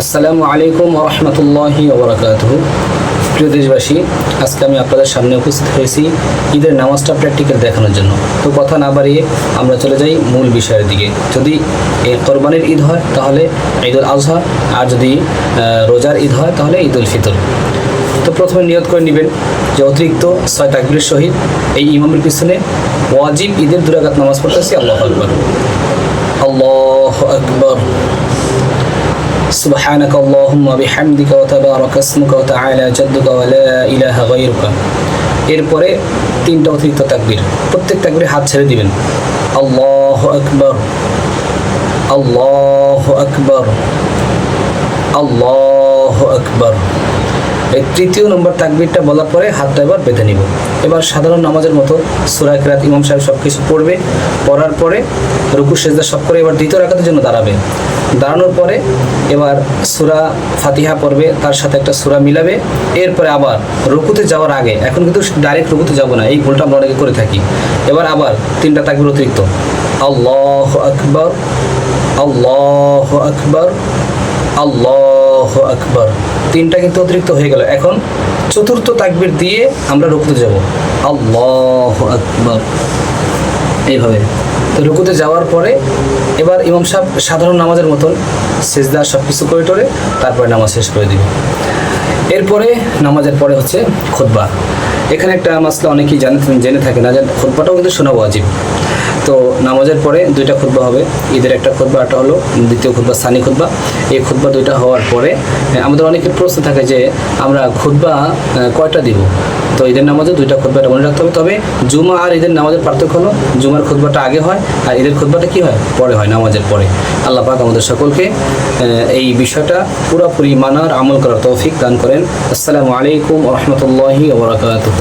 আসসালামু আলাইকুম রহমতুল্লাহি ওবরাকাত প্রিয় দেশবাসী, আজকে আমি আপনাদের সামনে উপস্থিত হয়েছি ঈদের নামাজটা প্র্যাকটিক্যাল দেখানোর জন্য। তো কথা না বাড়িয়ে আমরা চলে যাই মূল বিষয়ের দিকে। যদি কোরবানির ঈদ হয়, তাহলে ঈদুল আজহা, আর যদি রোজার ঈদ হয়, তাহলে ঈদুল ফিতর। তো প্রথমে নিয়ত করে নেবেন যে অতিরিক্ত ছয় তাকবিরের সহিত এই ইমামের পিছনে ওয়াজিব ঈদের দুরাগাত নামাজ পড়তেছি আল্লাহ আকবর। আল্লাহ আকবর। سبحانك اللهم بحمدك وتبارك اسمك وتعالى جدك ولا إله غيرك এরপরে তিনটা অতিরিক্ত তাকবীর প্রত্যেক তাকবীরে হাত ছেড়ে দিবেন আল্লাহ আকবর আল্লাহ আকবর আল্লাহ আকবর তৃতীয় নম্বর তাকবীরটা বলার পরে হাতটা এবার বেঁধে নিব। এবার সাধারণ নামাজের মতো সুরা কিরাত ইমাম সাহেব সব কিছু পড়বে। পড়ার পরে রুকু, সেজদা সব করে এবার দ্বিতীয় রাখাতের জন্য দাঁড়াবে। দাঁড়ানোর পরে এবার সুরা ফাতিহা পড়বে, তার সাথে একটা সুরা মিলাবে। এরপরে আবার রুকুতে যাওয়ার আগে, এখন কিন্তু ডাইরেক্ট রুকুতে যাব না, এই ভুলটা আমরা অনেকে করে থাকি। এবার আবার তিনটা তাকবির অতিরিক্ত। আল্লাহ আকবর আল্লাহ আকবর, আল্লাহ আকবর। তিনটা কিন্তু অতিরিক্ত হয়ে গেল। এখন চতুর্থ তাকবির দিয়ে আমরা রুকুতে যাব। আল্লাহ আকবর। এইভাবে। তো রুকুতে যাওয়ার পরে এবার ইমাম সাহেব সাধারণ নামাজের মতন সেজদা সব কিছু করে টরে তারপরে নামাজ শেষ করে দিবে। এরপরে নামাজের পরে হচ্ছে খুতবা। এখানে একটা মাসলা অনেকেই জানে জেনে থাকে না যে খুতবাটাও কিন্তু শোনা ওয়াজিব। তো নামাজের পরে দুইটা খুতবা হবে। ঈদের একটা খুতবা, একটা হলো দ্বিতীয় খুতবা, সানি খুতবা। এই খুতবা দুইটা হওয়ার পরে আমাদের অনেকের প্রশ্ন থাকে যে আমরা খুতবা কয়টা দিব? তো ঈদের নামাজে দুইটা খুতবাটা মনে রাখতে হবে। তবে জুমা আর ঈদের নামাজের পার্থক্য হলো, জুমার খুতবাটা আগে হয় আর ঈদের খুতবাটা কি হয়? পরে হয়, নামাজের পরে। আল্লাহ পাক আমাদের সকলকে এই বিষয়টা পুরোপুরি মানার আমল করার তৌফিক দান করেন। আসসালামু আলাইকুম রহমতুল্লাহি ওবরাকাতুহ